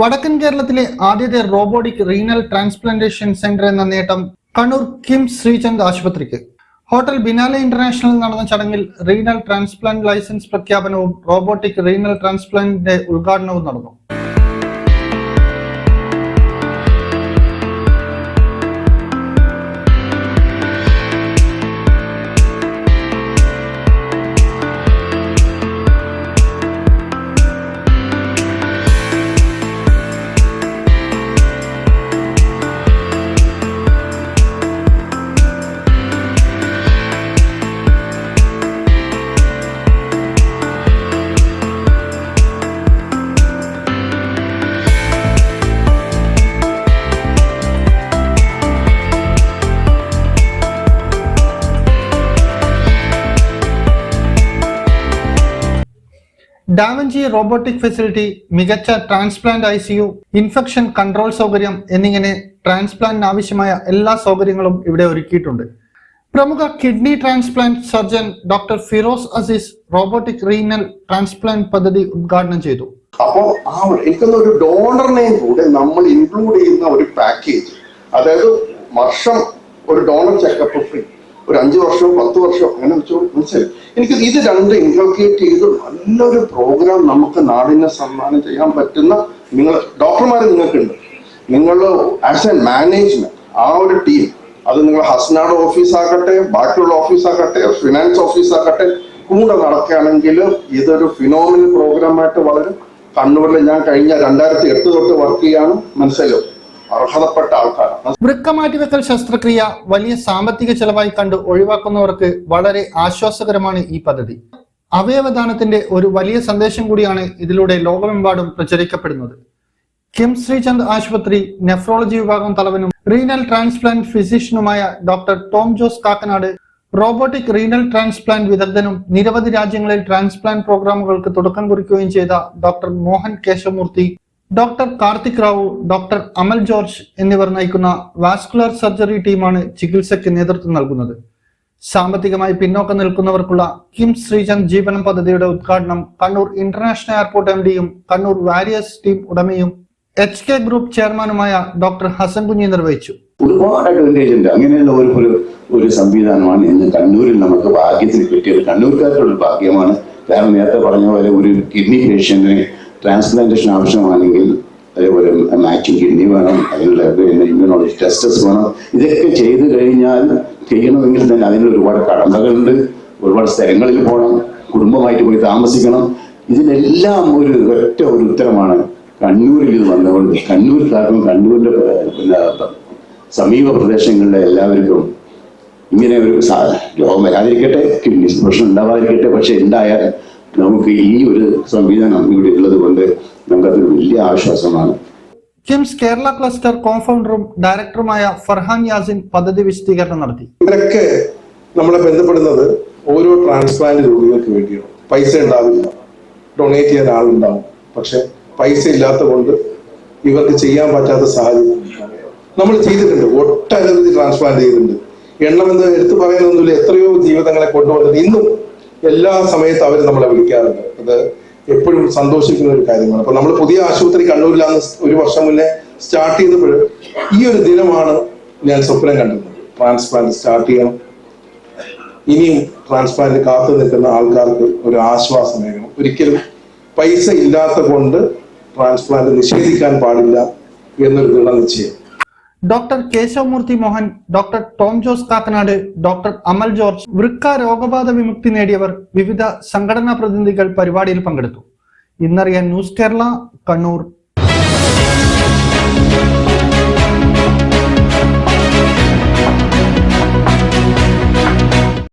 വടക്കൻ കേരളത്തിലെ ആദ്യത്തെ റോബോട്ടിക് റീനൽ ട്രാൻസ്പ്ലാന്റേഷൻ സെന്റർ എന്ന നേട്ടം കണ്ണൂർ കിംസ് ശ്രീചന്ദ് ആശുപത്രിക്ക്. ഹോട്ടൽ ബിനാലെ ഇന്റർനാഷണലിൽ നടന്ന ചടങ്ങിൽ റീനൽ ട്രാൻസ്പ്ലാന്റ് ലൈസൻസ് പ്രഖ്യാപനവും റോബോട്ടിക് റീനൽ ട്രാൻസ്പ്ലാന്റിന്റെ ഉദ്ഘാടനവും നടന്നു. ഡാവഞ്ചി റോബോട്ടിക് ഫെസിലിറ്റി മികച്ച ട്രാൻസ്പ്ലാന്റ് ഐ ഇൻഫെക്ഷൻ കൺട്രോൾ സൗകര്യം എന്നിങ്ങനെ ട്രാൻസ്പ്ലാന്റിന് ആവശ്യമായ എല്ലാ സൗകര്യങ്ങളും ഇവിടെ ഒരുക്കിയിട്ടുണ്ട്. പ്രമുഖ kidney transplant surgeon doctor Firoz Aziz robotic renal transplant പദ്ധതി ഉദ്ഘാടനം ചെയ്തു. അപ്പോ ആ എനിക്കൊന്ന് ഒരു ഡോണറിനെയും കൂടെ നമ്മൾ ഇൻക്ലൂഡ് ചെയ്യുന്ന ഒരു പാക്കേജ് അതായത് വർഷം ഒരു ഡോണർ ചെക്കപ്പ് ഫ്രീ. ഒരു അഞ്ചു വർഷമോ പത്ത് വർഷമോ അങ്ങനെ വെച്ചോ മനസ്സിലായി? എനിക്ക് ഇത് രണ്ട് ഇൻകൾക്കേറ്റ് ചെയ്ത് നല്ലൊരു പ്രോഗ്രാം നമുക്ക് നാടിനെ സമ്മാനം ചെയ്യാൻ പറ്റുന്ന നിങ്ങൾ ഡോക്ടർമാർ നിങ്ങൾക്കുണ്ട്. നിങ്ങൾ ആസ് എ മാനേജ്മെന്റ് ആ ഒരു ടീം അത് നിങ്ങൾ ഹസ്നാട് ഓഫീസ് ആക്കട്ടെ ബാക്കിയുള്ള ഓഫീസ് ആക്കട്ടെ ഫിനാൻസ് ഓഫീസ് ആക്കട്ടെ കൂടെ നടക്കുകയാണെങ്കിൽ ഇതൊരു ഫിനോമിനൽ പ്രോഗ്രാമായിട്ട് വളരും. കണ്ണൂരിൽ ഞാൻ കഴിഞ്ഞ രണ്ടായിരത്തി എട്ട് തൊട്ട് വർക്ക് ചെയ്യാണ്. മനസ്സിലോ അർഹതപ്പെട്ട ആൾക്കാരാണ്. വൃക്ക മാറ്റിവെക്കൽ ശസ്ത്രക്രിയ വലിയ സാമ്പത്തിക ചെലവായി കണ്ട് ഒഴിവാക്കുന്നവർക്ക് വളരെ ആശ്വാസകരമാണ് ഈ പദ്ധതി. അവയവദാനത്തിന്റെ ഒരു വലിയ സന്ദേശം കൂടിയാണ് ഇതിലൂടെ ലോകമെമ്പാടും പ്രചരിക്കപ്പെടുന്നത്. കിം ശ്രീചന്ദ് ആശുപത്രി നെഫ്രോളജി വിഭാഗം തലവനും renal transplant ഫിസിഷ്യനുമായ doctor Tom Jose Kakkanad robotic renal transplant വിദഗ്ധനും നിരവധി രാജ്യങ്ങളിൽ ട്രാൻസ്പ്ലാന്റ് പ്രോഗ്രാമുകൾക്ക് തുടക്കം കുറിക്കുകയും ചെയ്ത doctor Mohan Keshavamurthy doctor Karthik Rao doctor Amal George എന്നിവർ നയിക്കുന്ന വാസ്കുലർ സർജറി ടീമാണ് ചികിത്സയ്ക്ക് നേതൃത്വം നൽകുന്നത്. സാമ്പത്തികമായി പിന്നോക്കം നിൽക്കുന്നവർക്കുള്ള കിം ശ്രീചന്ദ് ജീവനം പദ്ധതിയുടെ ഉദ്ഘാടനം കണ്ണൂർ ഇന്റർനാഷണൽ എയർപോർട്ട് എം ഡിയും കണ്ണൂർ വാരിയേഴ്സ് ടീം ഉടമയും എച്ച് കെ ഗ്രൂപ്പ് ചെയർമാനുമായ ഡോക്ടർ ഹസൻ കുഞ്ഞി നിർവഹിച്ചു. ഒരുപാട് ഉണ്ട് അങ്ങനെയുള്ള ഒരു ഒരു സംവിധാനമാണ് ഇന്ന് കണ്ണൂരിൽ നമുക്ക് ഭാഗ്യത്തിന് കിട്ടിയത്. കണ്ണൂർക്കാർക്കുള്ള ഭാഗ്യമാണ്. കാരണം നേരത്തെ പറഞ്ഞ പോലെ ഒരു കിഡ്നി പേഷ്യന്റിന് ട്രാൻസ്പ്ലാന്റേഷൻ ആവശ്യമാണെങ്കിൽ അതേപോലെ മാച്ചിങ് കിഡ്നി വേണം അതിനുള്ള ഇമ്യൂണോളജി ടെസ്റ്റസ് വേണം. ഇതൊക്കെ ചെയ്തു കഴിഞ്ഞാൽ ചെയ്യണമെങ്കിൽ തന്നെ അതിന് ഒരുപാട് കടമകളുണ്ട് ഒരുപാട് സ്ഥലങ്ങളിൽ പോകണം കുടുംബമായിട്ട് പോയി താമസിക്കണം. ഇതിനെല്ലാം ഒരു ഒറ്റ ഒരു ഉത്തരമാണ്. കണ്ണൂരിൽ ഇത് വന്നുകൊണ്ട് കണ്ണൂർക്കാർക്കും കണ്ണൂരിന്റെ ഏർ, പിന്നെ സമീപ പ്രദേശങ്ങളിലെ എല്ലാവർക്കും ഇങ്ങനെ ഒരു രോഗം വരാതിരിക്കട്ടെ കിഡ്നി പ്രശ്നം ഉണ്ടാവാതിരിക്കട്ടെ പക്ഷെ ഉണ്ടായാൽ നമുക്ക് ഈ ഒരു സംവിധാനം ഇവിടെ ഉള്ളത് കൊണ്ട് നമുക്കതൊരു വലിയ ആശ്വാസമാണ്. കിംസ് കേരള ക്ലസ്റ്റർ കോൺഫൗണ്ടറും ഡയറക്ടറുമായ ഫർഹാൻ യാസിൻ പദ്ധതി വിശദീകരണം നടത്തി. ഇവരൊക്കെ നമ്മളെ ബന്ധപ്പെടുന്നത് ഓരോ ട്രാൻസ്പ്ലാന്റ് രോഗികൾക്ക് വേണ്ടിയാണ്. പൈസ ഉണ്ടാവില്ല. ഡൊണേറ്റ് ചെയ്യാൻ ആളുണ്ടാവും. പക്ഷെ പൈസ ഇല്ലാത്ത കൊണ്ട് ഇവർക്ക് ചെയ്യാൻ പറ്റാത്ത സാഹചര്യം. നമ്മൾ ചെയ്തിട്ടുണ്ട്. ഒട്ടനവധി ട്രാൻസ്പ്ലാന്റ് ചെയ്തിട്ടുണ്ട്. എണ്ണം എന്ന് എടുത്തു പറയുന്നൊന്നുമില്ല. എത്രയോ ജീവിതങ്ങളെ കൊണ്ടുവന്നിട്ട് ഇന്നും എല്ലാ സമയത്തും അവർ നമ്മളെ വിളിക്കാറുണ്ട്. അത് എപ്പോഴും സന്തോഷിക്കുന്ന ഒരു കാര്യമാണ്. അപ്പൊ നമ്മൾ പുതിയ ആശുപത്രി കണ്ണൂരിലാന്ന് ഒരു വർഷം മുന്നേ സ്റ്റാർട്ട് ചെയ്തപ്പോൾ ഈ ഒരു ദിനമാണ് ഞാൻ സ്വപ്നം കണ്ടത്. ട്രാൻസ്പ്ലാന്റ് സ്റ്റാർട്ട് ചെയ്യണം. ഇനിയും ട്രാൻസ്പ്ലാന്റ് കാത്തു നിൽക്കുന്ന ആൾക്കാർക്ക് ഒരു ആശ്വാസമേകണം ഒരിക്കലും പൈസ ഇല്ലാത്ത കൊണ്ട് ട്രാൻസ്പ്ലാന്റ് നിഷേധിക്കാൻ പാടില്ല എന്നൊരു ദൃഢനിശ്ചയം. Doctor Keshavamurthy Mohan doctor Tom Jose Kakkanad doctor Amal George വൃക്ക രോഗബാധ വിമുക്തി നേടിയവർ വിവിധ സംഘടനാ പ്രതിനിധികൾ പരിപാടിയിൽ പങ്കെടുത്തു. ഇന്നറിയാൻ ന്യൂസ് കേരള കണ്ണൂർ.